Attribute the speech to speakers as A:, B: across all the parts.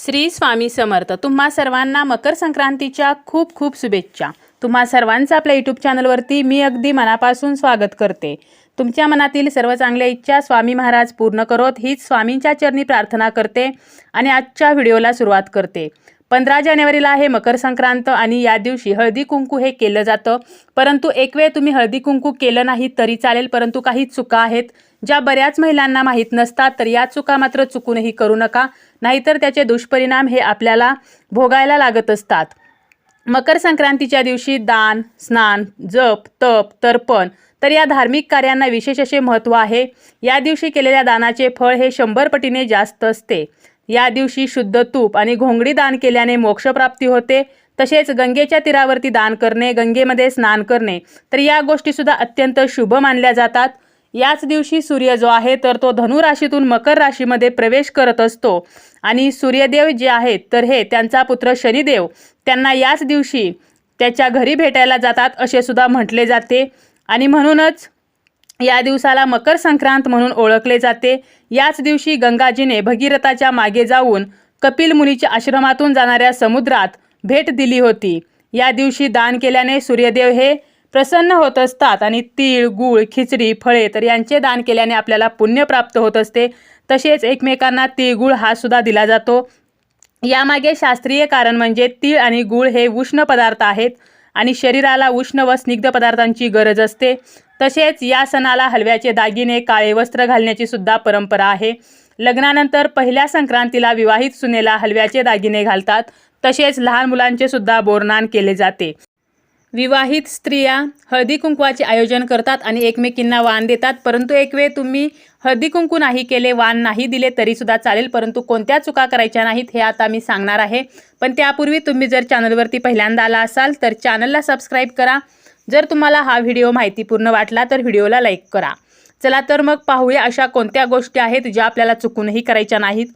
A: श्री स्वामी समर्थ. तुम्हा सर्वांना मकर संक्रांतीच्या खूप खूप शुभेच्छा. तुम्हा सर्वांचं आपल्या यूट्यूब चॅनलवरती मी अगदी मनापासून स्वागत करते. तुमच्या मनातील सर्व चांगल्या इच्छा स्वामी महाराज पूर्ण करोत हीच स्वामींच्या चरणी प्रार्थना करते आणि आजच्या व्हिडिओला सुरुवात करते. पंधरा जानेवारीला आहे मकर संक्रांत आणि या दिवशी हळदी कुंकू हे केलं जातं. परंतु एक वेळ तुम्ही हळदी कुंकू केलं नाही तरी चालेल परंतु काही चुका आहेत. ज्या बऱ्याच महिलांना माहीत नसतात तर या चुका मात्र चुकूनही करू नका. नाहीतर त्याचे दुष्परिणाम हे आपल्याला भोगायला लागत असतात. मकर संक्रांतीच्या दिवशी दान स्नान जप तप तर्पण तर या धार्मिक कार्यांना विशेष असे महत्त्व आहे. या दिवशी केलेल्या दानाचे फळ हे शंभर पटीने जास्त असते. या दिवशी शुद्ध तूप आणि घोंगडी दान केल्याने मोक्षप्राप्ती होते. तसेच गंगेच्या तीरावरती दान करणे गंगेमध्ये स्नान करणे तर या गोष्टीसुद्धा अत्यंत शुभ मानल्या जातात. याच दिवशी सूर्य जो आहे तर तो धनु राशीतून मकर राशीमध्ये प्रवेश करत असतो. आणि सूर्यदेव जे आहेत तर हे त्यांचा पुत्र शनिदेव त्यांना याच दिवशी त्याच्या घरी भेटायला जातात असे सुद्धा म्हटले जाते. आणि म्हणूनच या दिवसाला मकर संक्रांत म्हणून ओळखले जाते. याच दिवशी गंगाजीने भगीरथाच्या मागे जाऊन कपिल मुनीच्या आश्रमातून जाणाऱ्या समुद्रात भेट दिली होती. या दिवशी दान केल्याने सूर्यदेव हे प्रसन्न होत असतात. आणि तीळ गूळ खिचडी फळे तर यांचे दान केल्याने आपल्याला पुण्य प्राप्त होत असते. तसेच एकमेकांना तिळगुळ हा सुद्धा दिला जातो. यामागे शास्त्रीय कारण म्हणजे तीळ आणि गूळ हे उष्ण पदार्थ आहेत आणि शरीराला उष्ण व स्निग्ध पदार्थांची गरज असते. तसेच या सणाला हलव्याचे दागिने काळे वस्त्र घालण्याची सुद्धा परंपरा आहे. लग्नानंतर पहिल्या संक्रांतीला विवाहित सुनेला हलव्याचे दागिने घालतात. तसेच लहान मुलांचे सुद्धा बोरनान केले जाते. विवाहित स्त्रिया हळदी कुंकवाचे आयोजन करतात आणि एकमेकींना वाण देतात. परंतु एक वेळ तुम्ही हळदी कुंकू नाही केले वाण नाही दिले तरीसुद्धा चालेल. परंतु कोणत्या चुका करायच्या नाहीत हे आता मी सांगणार आहे. पण त्यापूर्वी तुम्ही जर चॅनलवरती पहिल्यांदा आला असाल तर चॅनलला सबस्क्राईब करा. जर तुम्हाला हा व्हिडिओ माहितीपूर्ण वाटला तर व्हिडिओला लाईक करा. चला तर मग पाहूया अशा कोणत्या गोष्टी आहेत ज्या आपल्याला चुकूनही करायच्या नाहीत.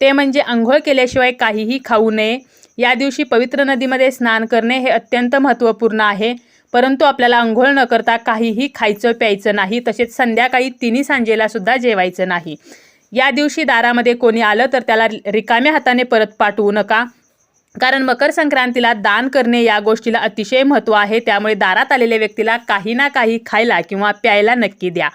A: ते म्हणजे आंघोळ केल्याशिवाय काहीही खाऊ नये. या दिवशी पवित्र नदीमध्ये स्नान करणे हे अत्यंत महत्त्वपूर्ण आहे. परंतु आपल्याला आंघोळ न करता काहीही खायचं प्यायचं नाही तसेच संध्याकाळी तिन्ही सांजेला सुद्धा जेवायचं नाही. या दिवशी दारामध्ये कोणी आलं तर त्याला रिकाम्या हाताने परत पाठवू नका. कारण मकर संक्रांतीला दान करणे या गोष्टीला अतिशय महत्त्व आहे. त्यामुळे दारात आलेल्या व्यक्तीला काही ना काही खायला किंवा प्यायला नक्की द्या.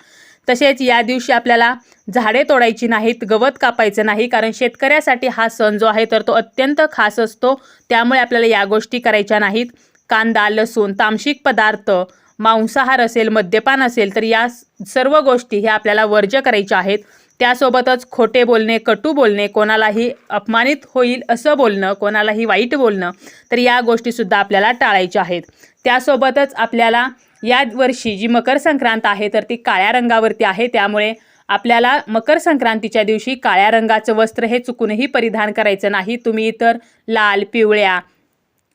A: तसेच या दिवशी आपल्याला झाडे तोडायची नाहीत गवत कापायचं नाही कारण शेतकऱ्यासाठी हा सण जो आहे तर तो अत्यंत खास असतो. त्यामुळे आपल्याला या गोष्टी करायच्या नाहीत. कांदा लसूण तामसिक पदार्थ मांसाहार असेल मद्यपान असेल तर या सर्व गोष्टी ह्या आपल्याला वर्ज्य करायच्या आहेत. त्यासोबतच खोटे बोलणे कटू बोलणे कोणालाही अपमानित होईल असं बोलणं कोणालाही वाईट बोलणं तर या गोष्टीसुद्धा आपल्याला टाळायच्या आहेत. त्यासोबतच आपल्याला या वर्षी जी मकर संक्रांत आहे तर ती काळ्या रंगावरती आहे. त्यामुळे आपल्याला मकर संक्रांतीच्या दिवशी काळ्या रंगाचं वस्त्र हे चुकूनही परिधान करायचं नाही. तुम्ही इतर लाल पिवळ्या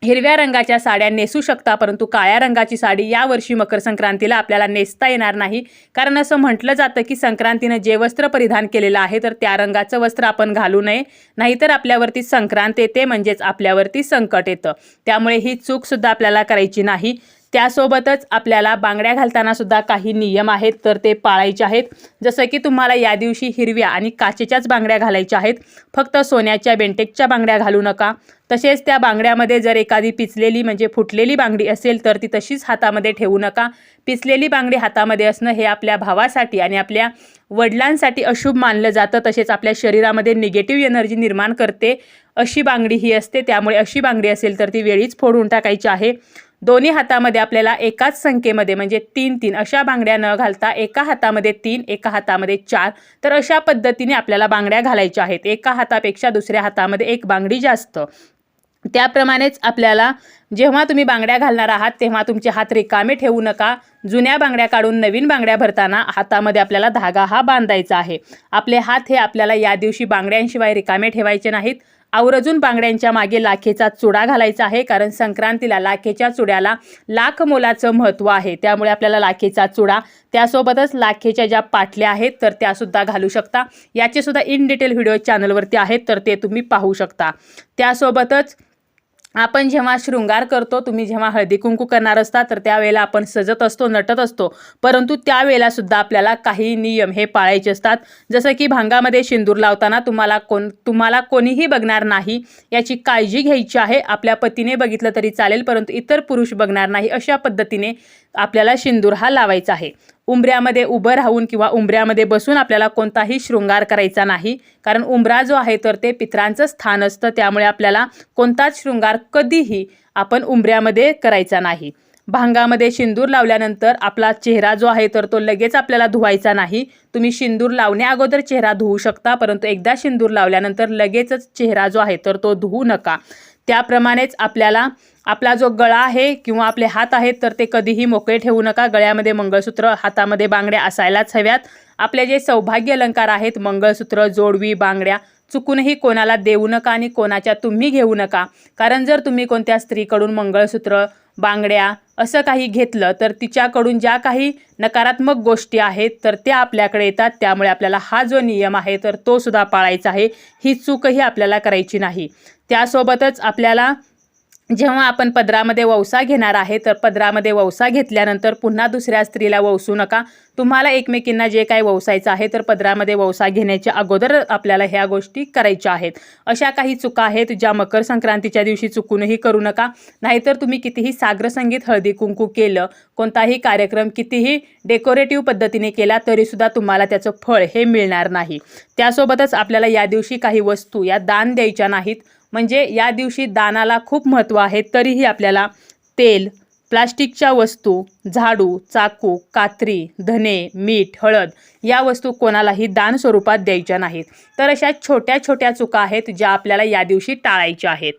A: हिरव्या रंगाच्या साड्या नेसू शकता परंतु काळ्या रंगाची साडी यावर्षी मकर संक्रांतीला आपल्याला नेसता येणार नाही. कारण असं म्हटलं जातं की संक्रांतीनं जे वस्त्र परिधान केलेलं आहे तर त्या रंगाचं वस्त्र आपण घालू नये. नाहीतर आपल्यावरती संक्रांत येते म्हणजेच आपल्यावरती संकट येतं. त्यामुळे ही चूकसुद्धा आपल्याला करायची नाही. त्यासोबतच आपल्याला बांगड्या घालताना सुद्धा काही नियम आहेत तर ते पाळायचे आहेत. जसं की तुम्हाला या दिवशी हिरव्या आणि काचेच्याच बांगड्या घालायच्या आहेत. फक्त सोन्याच्या बेंटेकच्या बांगड्या घालू नका. तसेच त्या बांगड्यामध्ये जर एखादी पिचलेली म्हणजे फुटलेली बांगडी असेल तर ती तशीच हातामध्ये ठेवू नका. पिचलेली बांगडी हातामध्ये असणं हे आपल्या भावासाठी आणि आपल्या वडिलांसाठी अशुभ मानलं जातं. तसेच आपल्या शरीरामध्ये निगेटिव्ह एनर्जी निर्माण करते. अशी बांगडी ही असते. त्यामुळे अशी बांगडी असेल तर ती वेळीच फोडून टाकायची आहे. दोन्ही हातामध्ये आपल्याला एकाच संख्येमध्ये म्हणजे तीन तीन अशा बांगड्या न घालता एका हातामध्ये तीन एका हातामध्ये चार तर अशा पद्धतीने आपल्याला बांगड्या घालायच्या आहेत. एका हातापेक्षा दुसऱ्या हातामध्ये एक बांगडी जास्त. त्याप्रमाणेच आपल्याला जेव्हा तुम्ही बांगड्या घालणार आहात तेव्हा तुमचे हात रिकामे ठेवू नका. जुन्या बांगड्या काढून नवीन बांगड्या भरताना हातामध्ये आपल्याला धागा हा बांधायचा आहे. आपले हात हे आपल्याला या दिवशी बांगड्यांशिवाय रिकामे ठेवायचे नाहीत. आवर्जून बांगड्यांच्या मागे लाखेचा चुडा घालायचा आहे कारण संक्रांतीला लाखेच्या चुड्याला लाख मोलाचं महत्त्व आहे. त्यामुळे आपल्याला लाखेचा चुडा त्यासोबतच लाखेच्या ज्या पाटल्या आहेत तर त्यासुद्धा घालू शकता. याचे सुद्धा इन डिटेल व्हिडिओ चॅनलवरती आहेत तर ते तुम्ही पाहू शकता. त्यासोबतच आपण जेव्हा शृंगार करतो तुम्ही जेव्हा हळदी कुंकू करणार असता तर त्यावेळेला आपण सजत असतो नटत असतो. परंतु त्यावेळेला सुद्धा आपल्याला काही नियम हे पाळायचे असतात. जसं की भांगामध्ये शेंदूर लावताना तुम्हाला कोण तुम्हाला कोणीही बघणार नाही याची काळजी घ्यायची आहे. आपल्या पतीने बघितलं तरी चालेल परंतु इतर पुरुष बघणार नाही अशा पद्धतीने आपल्याला शेंदूर हा लावायचा आहे. उंबऱ्यामध्ये उभं राहून किंवा उंबऱ्यामध्ये बसून आपल्याला कोणताही शृंगार करायचा नाही. कारण उंबरा जो आहे तर ते पित्रांचं स्थान असतं. त्यामुळे आपल्याला कोणताच शृंगार कधीही आपण उंबऱ्यामध्ये करायचा नाही. भांगामध्ये शिंदूर लावल्यानंतर आपला चेहरा जो आहे तर तो लगेच आपल्याला धुवायचा नाही. तुम्ही शिंदूर लावण्या अगोदर चेहरा धुवू शकता परंतु एकदा शिंदूर लावल्यानंतर लगेचच चेहरा जो आहे तर तो धुवू नका. त्याप्रमाणेच आपल्याला आपला जो गळा आहे किंवा आपले हात आहेत तर ते कधीही मोकळे ठेवू नका. गळ्यामध्ये मंगळसूत्र हातामध्ये बांगड्या असायलाच हव्यात. आपले जे सौभाग्य अलंकार आहेत मंगळसूत्र जोडवी बांगड्या चुकूनही कोणाला देऊ नका आणि कोणाच्या तुम्ही घेऊ नका. कारण जर तुम्ही कोणत्या स्त्रीकडून मंगळसूत्र बांगड्या असं काही घेतलं तर तिच्याकडून ज्या काही नकारात्मक गोष्टी आहेत तर त्या आपल्याकडे येतात. त्यामुळे आपल्याला हा जो नियम आहे तर तो सुद्धा पाळायचा आहे. ही चूकही आपल्याला करायची नाही. त्यासोबतच आपल्याला जेव्हा आपण पदरामध्ये वौसा घेणार आहे तर पदरामध्ये वौसा घेतल्यानंतर पुन्हा दुसऱ्या स्त्रीला वौसू नका. तुम्हाला एकमेकींना जे काही वौसायचं आहे तर पदरामध्ये वौसा घेण्याच्या अगोदर आपल्याला ह्या गोष्टी करायच्या आहेत. अशा काही चुका आहेत ज्या मकर संक्रांतीच्या दिवशी चुकूनही करू नका. नाहीतर तुम्ही कितीही साग्रसंगीत हळदी कुंकू केलं कोणताही कार्यक्रम कितीही डेकोरेटिव्ह पद्धतीने केला तरीसुद्धा तुम्हाला त्याचं फळ हे मिळणार नाही. त्यासोबतच आपल्याला या दिवशी काही वस्तू या दान द्यायच्या नाहीत. म्हणजे या दिवशी दानाला खूप महत्त्व आहे. तरीही आपल्याला तेल प्लास्टिकच्या वस्तू झाडू चाकू कात्री धने मीठ हळद या वस्तू कोणालाही दान स्वरूपात द्यायच्या नाहीत. तर अशा छोट्या छोट्या चुका आहेत ज्या आपल्याला या दिवशी टाळायच्या आहेत.